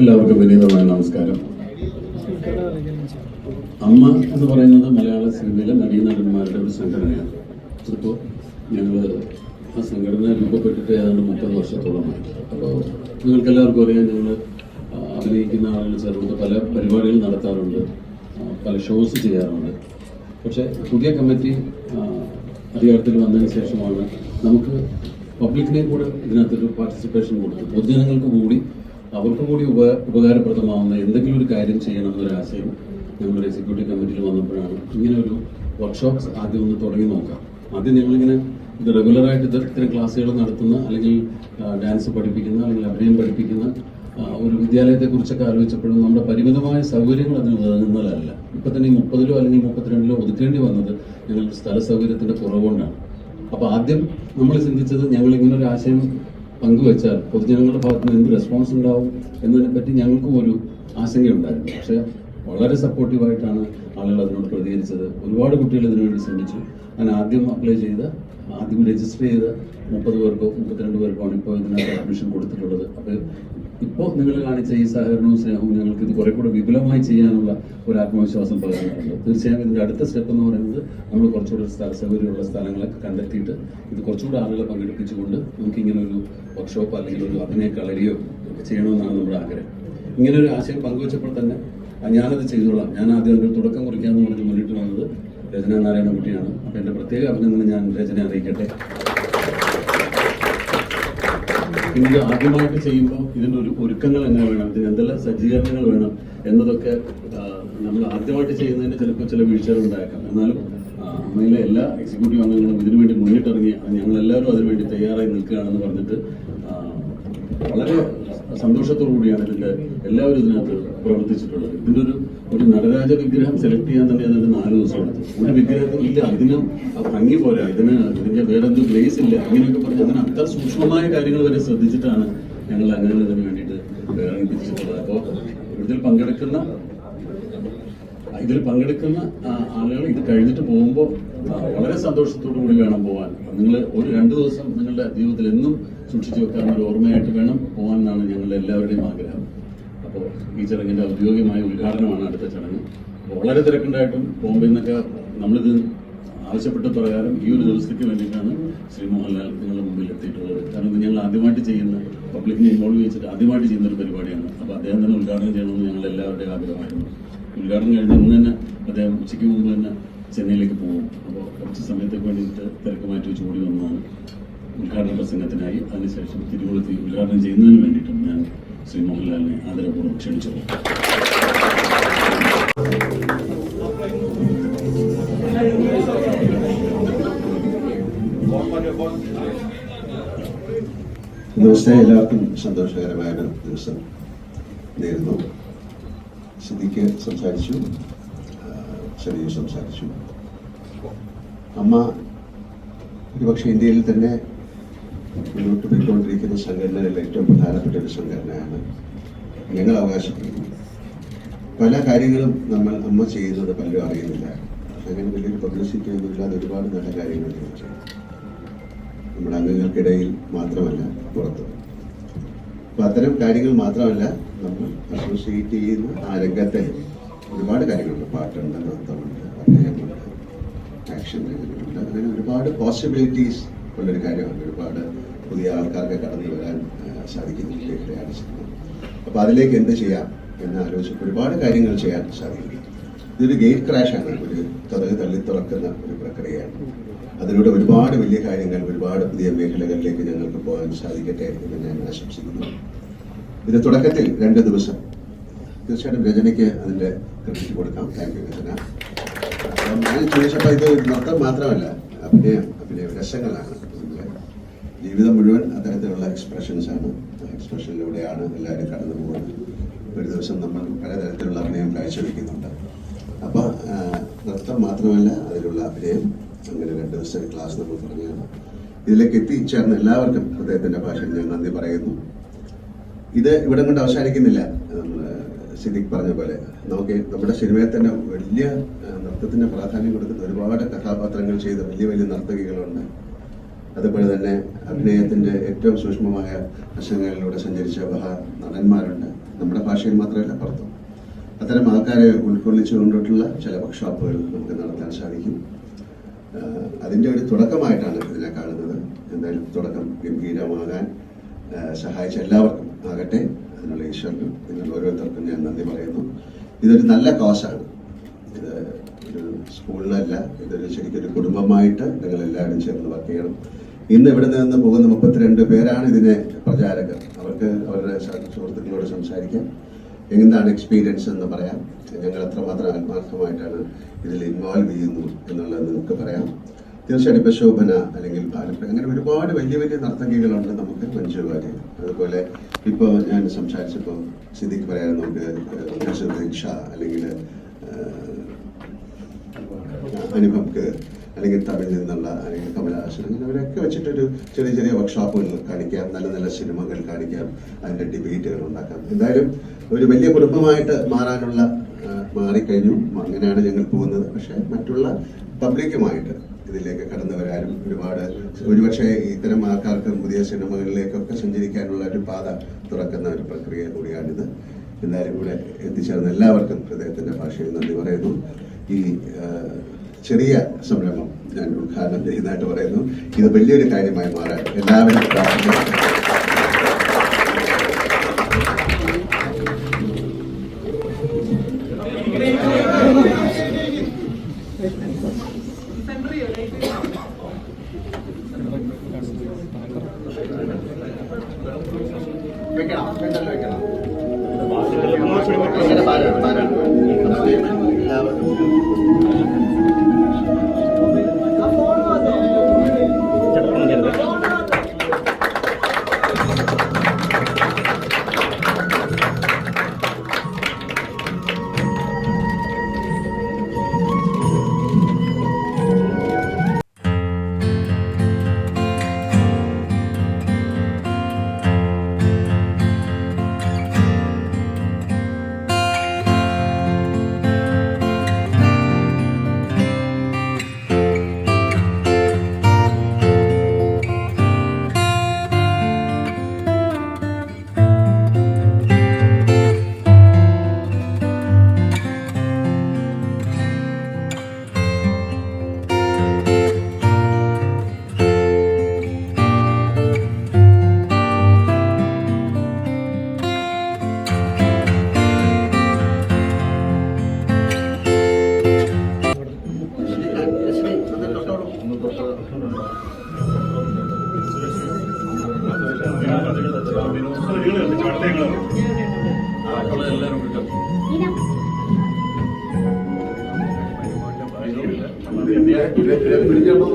എല്ലാവർക്കും വിനീതമായ നമസ്കാരം. അമ്മ എന്ന് പറയുന്നത് മലയാള സിനിമയിലെ നടീനടന്മാരുടെ ഒരു സംഘടനയാണ്. ഇപ്പോൾ ഞങ്ങൾ ആ സംഘടന രൂപപ്പെട്ടിട്ട് ഏതാണ്ട് മുപ്പത് വർഷത്തോളമായി. അപ്പോൾ നിങ്ങൾക്ക് എല്ലാവർക്കും അറിയാം ഞങ്ങൾ അഭിനയിക്കുന്ന ആളുകൾ ചേർന്നിട്ട് പല പരിപാടികൾ നടത്താറുണ്ട് പല ഷോസ് ചെയ്യാറുണ്ട്. പക്ഷേ പുതിയ കമ്മിറ്റി അധികാരത്തിൽ വന്നതിന് ശേഷമാണ് നമുക്ക് പബ്ലിക്കിനെ കൂടെ ഇതിനകത്തൊരു പാർട്ടിസിപ്പേഷൻ കൊടുത്തു പൊതുജനങ്ങൾക്ക് കൂടി അവർക്ക് കൂടി ഉപ ഉപകാരപ്രദമാവുന്ന എന്തെങ്കിലും ഒരു കാര്യം ചെയ്യണം എന്നൊരു ആശയം ഞങ്ങളുടെ എക്സിക്യൂട്ടീവ് കമ്മിറ്റിയിൽ വന്നപ്പോഴാണ്. ഇങ്ങനെ ഒരു വർക്ക്ഷോപ്പ്സ് ആദ്യം ഒന്ന് തുടങ്ങി നോക്കാം. ആദ്യം ഞങ്ങളിങ്ങനെ ഇത് റെഗുലറായിട്ട് ഇത് ഇത്തരം ക്ലാസ്സുകൾ നടത്തുന്ന അല്ലെങ്കിൽ ഡാൻസ് പഠിപ്പിക്കുന്ന അല്ലെങ്കിൽ അഭിനയം പഠിപ്പിക്കുന്ന ഒരു വിദ്യാലയത്തെ കുറിച്ചൊക്കെ ആലോചിച്ചപ്പോഴും നമ്മുടെ പരിമിതമായ സൗകര്യങ്ങൾ അതിന് ഉതകുന്നതല്ല ഇപ്പൊ തന്നെ ഈ മുപ്പതിലോ അല്ലെങ്കിൽ മുപ്പത്തിരണ്ടിലോ ഒതുക്കേണ്ടി വന്നത് ഞങ്ങൾക്ക് സ്ഥല സൗകര്യത്തിന്റെ കുറവുകൊണ്ടാണ്. അപ്പൊ ആദ്യം നമ്മൾ ചിന്തിച്ചത് ഞങ്ങൾ ഇങ്ങനെ ഒരു ആശയം പങ്കുവെച്ചാൽ പൊതുജനങ്ങളുടെ ഭാഗത്ത് നിന്ന് എന്ത് റെസ്പോൺസ് ഉണ്ടാവും എന്നതിനെ പറ്റി ഞങ്ങൾക്കും ഒരു ആശങ്കയുണ്ടായിരുന്നു. പക്ഷെ വളരെ സപ്പോർട്ടീവായിട്ടാണ് ആളുകൾ അതിനോട് പ്രതികരിച്ചത്. ഒരുപാട് കുട്ടികൾ ഇതിനുവേണ്ടി ശ്രമിച്ചു. ഞാൻ ആദ്യം അപ്ലൈ ചെയ്ത ആദ്യം രജിസ്റ്റർ ചെയ്ത മുപ്പത് പേർക്കോ മുപ്പത്തിരണ്ട് പേർക്കോ ആണ് ഇപ്പോൾ ഇതിനകത്ത് അഡ്മിഷൻ കൊടുത്തിട്ടുള്ളത്. അപ്പോൾ ഇപ്പോൾ നിങ്ങൾ കാണിച്ച ഈ സഹകരണവും സ്നേഹവും ഞങ്ങൾക്ക് ഇത് കുറെ കൂടെ വിപുലമായി ചെയ്യാനുള്ള ഒരു ആത്മവിശ്വാസം പകർന്നിട്ടുണ്ട് തീർച്ചയായും ഇതിന്റെ അടുത്ത സ്റ്റെപ്പ് എന്ന് പറയുന്നത് നമ്മൾ കുറച്ചുകൂടെ സ്ഥല സൗകര്യമുള്ള സ്ഥലങ്ങളൊക്കെ കണ്ടെത്തിയിട്ട് ഇത് കുറച്ചുകൂടെ ആളുകളെ പങ്കെടുപ്പിച്ചുകൊണ്ട് നമുക്ക് ഇങ്ങനെ ഒരു വർക്ക്ഷോപ്പ് അല്ലെങ്കിൽ ഒരു അഭിനയ കളരിയോ ഒക്കെ ചെയ്യണമെന്നാണ് നമ്മുടെ ആഗ്രഹം. ഇങ്ങനെ ഒരു ആശയം പങ്കുവച്ചപ്പോൾ തന്നെ ഞാനത് ചെയ്തോളാം. ഞാൻ ആദ്യം അതിന്റെ തുടക്കം കുറിക്കാമെന്ന് പറഞ്ഞ് മുന്നിട്ട് വന്നത് രചന നാരായണകുട്ടിയാണ് അപ്പം എന്റെ പ്രത്യേക അഭിനന്ദനം ഞാൻ രചന അറിയിക്കട്ടെ. പിന്നെ ഇത് ആദ്യമായിട്ട് ചെയ്യുമ്പോൾ ഇതിന്റെ ഒരു ഒരുക്കങ്ങൾ എങ്ങനെ വേണം? ഇതിന് എന്തെല്ലാം സജ്ജീകരണങ്ങൾ വേണം എന്നതൊക്കെ നമ്മൾ ആദ്യമായിട്ട് ചെയ്യുന്നതിന് ചിലപ്പോൾ ചില വീഴ്ചകൾ ഉണ്ടായേക്കാം എന്നാലും അമ്മയിലെ എല്ലാ എക്സിക്യൂട്ടീവ് അംഗങ്ങളും ഇതിനു വേണ്ടി മുന്നിട്ടിറങ്ങി ഞങ്ങൾ എല്ലാവരും അതിനുവേണ്ടി തയ്യാറായി നിൽക്കുകയാണെന്ന് പറഞ്ഞിട്ട് വളരെ സന്തോഷത്തോടു കൂടിയാണ് ഇതിന്റെ എല്ലാവരും ഇതിനകത്ത് പ്രവർത്തിച്ചിട്ടുള്ളത്. ഇതിന്റെ ഒരു ഒരു നടരാജ വിഗ്രഹം സെലക്ട് ചെയ്യാൻ തന്നെ അതിന് നാല് ദിവസം എടുത്തു ഒരു വിഗ്രഹത്തിൽ ഇല്ല അതിന് ഭംഗി പോരാ ഇതിന് ഇതിന്റെ വേറെ ഗ്രേസ് ഇല്ല അങ്ങനെയൊക്കെ പറഞ്ഞ് അതിന് അത്ര സൂക്ഷ്മമായ കാര്യങ്ങൾ വരെ ശ്രദ്ധിച്ചിട്ടാണ് ഞങ്ങൾ അങ്ങനെ ഇതിന് വേണ്ടിയിട്ട് ഇറങ്ങിപ്പിച്ചിട്ടുള്ളത് അപ്പോൾ ഇതിൽ പങ്കെടുക്കുന്ന ഇതിൽ പങ്കെടുക്കുന്ന ആളുകൾ ഇത് കഴിഞ്ഞിട്ട് പോകുമ്പോൾ വളരെ സന്തോഷത്തോടു കൂടി വേണം പോകാൻ നിങ്ങൾ ഒരു രണ്ട് ദിവസം നിങ്ങളുടെ ജീവിതത്തിൽ എന്നും സൂക്ഷിച്ചു വെക്കാവുന്ന ഒരു ഓർമ്മയായിട്ട് വേണം പോകാൻ എന്നാണ് ഞങ്ങളുടെ എല്ലാവരുടെയും ആഗ്രഹം. അപ്പോൾ ഈ ചടങ്ങിന്റെ ഔദ്യോഗികമായ ഉദ്ഘാടനമാണ് അടുത്ത ചടങ്ങ്. വളരെ തിരക്കുണ്ടായിട്ടും ബോംബെ നിന്നൊക്കെ നമ്മളിത് ആവശ്യപ്പെട്ട പ്രകാരം ഈ ഒരു ദിവസത്തേക്ക് വേണ്ടിയിട്ടാണ് ശ്രീ മോഹൻലാൽ നിങ്ങളുടെ മുമ്പിൽ എത്തിയിട്ടുള്ളത്. കാരണം ഇത് ഞങ്ങൾ ആദ്യമായിട്ട് ചെയ്യുന്ന പബ്ലിക്കിനെ ഇൻവോൾവ് ചെയ്തിട്ട് ആദ്യമായിട്ട് ചെയ്യുന്ന ഒരു പരിപാടിയാണ്. അപ്പോൾ അദ്ദേഹം തന്നെ ഉദ്ഘാടനം ചെയ്യണമെന്ന് ഞങ്ങൾ എല്ലാവരുടെയും ആഗ്രഹമായിരുന്നു. ഉദ്ഘാടനം കഴിഞ്ഞ് ഇന്ന് തന്നെ അദ്ദേഹം ഉച്ചയ്ക്ക് മുമ്പ് തന്നെ ചെന്നൈയിലേക്ക് പോകും. അപ്പോൾ കുറച്ച് സമയത്തേക്ക് വേണ്ടിയിട്ട് തിരക്ക് മാറ്റി വെച്ച് ഓടി വന്നതാണ് ഉദ്ഘാടന പ്രസംഗത്തിനായി. അതിനുശേഷം തിരുവോളത്തി ഉദ്ഘാടനം ചെയ്യുന്നതിന് വേണ്ടിയിട്ടും ഞാൻ ശ്രീ മോഹൻലാലിനെ ആദരപൂർവം ക്ഷണിച്ചോളൂ ദിവസത്തെ എല്ലാവർക്കും സന്തോഷകരമായ ഒരു ദിവസം നേരുന്നു. സിദ്ദിഖ് സംസാരിച്ചു ചെറിയ സംസാരിച്ചു. അമ്മ ഒരുപക്ഷെ ഇന്ത്യയിൽ തന്നെ മുന്നോട്ട് പോയിക്കൊണ്ടിരിക്കുന്ന സംഘടനകളിൽ ഏറ്റവും പ്രധാനപ്പെട്ട ഒരു സംഘടനയാണ് ഞങ്ങൾ അവകാശപ്പെടുന്നു പല കാര്യങ്ങളും നമ്മൾ അമ്മ ചെയ്യുന്നത് പലരും അറിയുന്നില്ല. അങ്ങനെ വലിയൊരു പബ്ലിസിറ്റി ഒരുപാട് നല്ല കാര്യങ്ങൾ ഞങ്ങൾ ചെയ്യും നമ്മുടെ അംഗങ്ങൾക്കിടയിൽ മാത്രമല്ല പുറത്ത്. അപ്പൊ അത്തരം കാര്യങ്ങൾ മാത്രമല്ല നമ്മൾ അസോസിയേറ്റ് ചെയ്യുന്ന ആ രംഗത്തെ ഒരുപാട് കാര്യങ്ങളുണ്ട്. പാട്ടുണ്ട് നൃത്തമുണ്ട് അഭിനയമുണ്ട് ആക്ഷൻ രംഗങ്ങളുണ്ട് അങ്ങനെ ഒരുപാട് പോസിബിലിറ്റീസ് ഉള്ളൊരു കാര്യമാണ് ഒരുപാട് പുതിയ ആൾക്കാർക്ക് കടന്നു വരാൻ സാധിക്കുന്ന മേഖലയാണ് സിനിമ അപ്പൊ അതിലേക്ക് എന്ത് ചെയ്യാം എന്ന് ആലോചിച്ച് ഒരുപാട് കാര്യങ്ങൾ ചെയ്യാൻ സാധിക്കും ഇതൊരു ഗേറ്റ് ക്രാഷ് ആണ്. ഒരു തുറന്ന് തള്ളി തുറക്കുന്ന ഒരു പ്രക്രിയയാണ്. അതിലൂടെ ഒരുപാട് വലിയ കാര്യങ്ങൾ ഒരുപാട് പുതിയ മേഖലകളിലേക്ക് ഞങ്ങൾക്ക് പോകാൻ സാധിക്കട്ടെ എന്ന് ഞാൻ ആശംസിക്കുന്നു. ഇത് തുടക്കത്തിൽ രണ്ട് ദിവസം. തീർച്ചയായിട്ടും രചനയ്ക്ക് അതിന്റെ ക്രെഡിറ്റ് കൊടുക്കാം. Thank you Rachana. ഞാൻ ചോദിച്ചപ്പോൾ ഇത് നൃത്തം മാത്രമല്ല അഭിനയം അഭിനയ രസങ്ങളാണ്. ജീവിതം മുഴുവൻ അത്തരത്തിലുള്ള എക്സ്പ്രഷൻസ് ആണ്. എക്സ്പ്രഷനിലൂടെയാണ് എല്ലാവരും കടന്നു പോകുന്നത് ഒരു ദിവസം നമ്മൾ പലതരത്തിലുള്ള അഭിനയം കാഴ്ചവെക്കുന്നുണ്ട്. നൃത്തം മാത്രമല്ല അതിലുള്ള അഭിനയം. അങ്ങനെ രണ്ട് ദിവസത്തെ ക്ലാസ് നമ്മൾ തുടങ്ങിയാണ് ഇതിലേക്ക് എത്തിച്ചേർന്ന എല്ലാവർക്കും അദ്ദേഹത്തിന്റെ ഭാഷയിൽ ഞാൻ നന്ദി പറയുന്നു. ഇത് ഇവിടെ കൊണ്ട് അവസാനിക്കുന്നില്ല. സിദ്ദിഖ് പറഞ്ഞ പോലെ. നമുക്ക് നമ്മുടെ സിനിമയിൽ തന്നെ വലിയ നൃത്തത്തിന് പ്രാധാന്യം കൊടുക്കുന്ന ഒരുപാട് കഥാപാത്രങ്ങൾ ചെയ്ത വലിയ വലിയ നർത്തകികളുണ്ട്. അതുപോലെ തന്നെ അഭിനയത്തിന്റെ ഏറ്റവും സൂക്ഷ്മമായ വശങ്ങളിലൂടെ സഞ്ചരിച്ച മഹാ നടന്മാരുണ്ട്. നമ്മുടെ ഭാഷയിൽ മാത്രമല്ല പുറത്തും. അത്തരം ആൾക്കാരെ ഉൾക്കൊള്ളിച്ചുകൊണ്ടിട്ടുള്ള ചില വർക്ക്ഷോപ്പുകൾ നമുക്ക് നടത്താൻ സാധിക്കും. അതിന്റെ ഒരു തുടക്കമായിട്ടാണ് ഇതിനെ കാണുന്നത്. എന്തായാലും തുടക്കം ഗംഭീരമാകാൻ സഹായിച്ച എല്ലാവർക്കും ആകട്ടെ. അതിനുള്ള ഈശ്വരനും ഇതിനുള്ള ഓരോരുത്തർക്കും ഞാൻ നന്ദി പറയുന്നു. ഇതൊരു നല്ല കോസാണ് ഇത് ഒരു സ്കൂളിലല്ല ഇതൊരു ശരിക്കൊരു കുടുംബമായിട്ട് നിങ്ങൾ എല്ലാവരും ചേർന്ന് വർക്ക് ചെയ്യണം. ഇന്ന് ഇവിടെ നിന്ന് പോകുന്ന മുപ്പത്തിരണ്ട് പേരാണ് ഇതിനെ പ്രചാരകർ. അവർക്ക് അവരുടെ സുഹൃത്തുക്കളോട് സംസാരിക്കാം. എന്താണ് എക്സ്പീരിയൻസ് എന്ന് പറയാം. ഞങ്ങൾ എത്രമാത്രം ആത്മാർത്ഥമായിട്ടാണ് ഇതിൽ ഇൻവോൾവ് ചെയ്യുന്നു എന്നുള്ളത് നിങ്ങൾക്ക് പറയാം. തീർച്ചയായിട്ടും ഇപ്പൊ ശോഭന അല്ലെങ്കിൽ ഭാരപ്രിയ അങ്ങനെ ഒരുപാട് വലിയ വലിയ നർത്തകികളുണ്ട് നമുക്ക് മഞ്ജു വാര്യർ അതുപോലെ ഇപ്പോൾ ഞാൻ സംസാരിച്ചപ്പോൾ സിദ്ദിഖ് പറയാൻ നമുക്ക് ദീക്ഷ അല്ലെങ്കിൽ അനുഭവക്ക് അല്ലെങ്കിൽ തമിഴിൽ നിന്നുള്ള അല്ലെങ്കിൽ കമലഹാസൻ അങ്ങനെ അവരൊക്കെ വെച്ചിട്ടൊരു ചെറിയ ചെറിയ വർക്ക്ഷോപ്പുകൾ കാണിക്കാം നല്ല നല്ല സിനിമകൾ കാണിക്കാം അതിന്റെ ഡിബേറ്റുകൾ ഉണ്ടാക്കാം. എന്തായാലും ഒരു വലിയ കുടുംബമായിട്ട് മാറാനുള്ള മാറിക്കഴിഞ്ഞു. അങ്ങനെയാണ് ഞങ്ങൾ പോകുന്നത്. പക്ഷേ മറ്റുള്ള പബ്ലിക്കുമായിട്ട് ഇതിലേക്ക് കടന്നു വരാനും ഒരുപാട് ഒരുപക്ഷെ ഇത്തരം ആൾക്കാർക്ക് പുതിയ സിനിമകളിലേക്കൊക്കെ സഞ്ചരിക്കാനുള്ള ഒരു പാത തുറക്കുന്ന ഒരു പ്രക്രിയ കൂടിയാണിത്. എന്തായാലും ഇവിടെ എത്തിച്ചേർന്ന എല്ലാവർക്കും ഹൃദയത്തിന്റെ ഭാഷയിൽ നന്ദി പറയുന്നു. ഈ ചെറിയ സംരംഭം ഞാൻ ഉദ്ഘാടനം ചെയ്യുന്നതായിട്ട് പറയുന്നു. ഇത് വലിയൊരു കാര്യമായി മാറാൻ എല്ലാവരും എല്ലാവരും കിട്ടും പിടിച്ചാണോ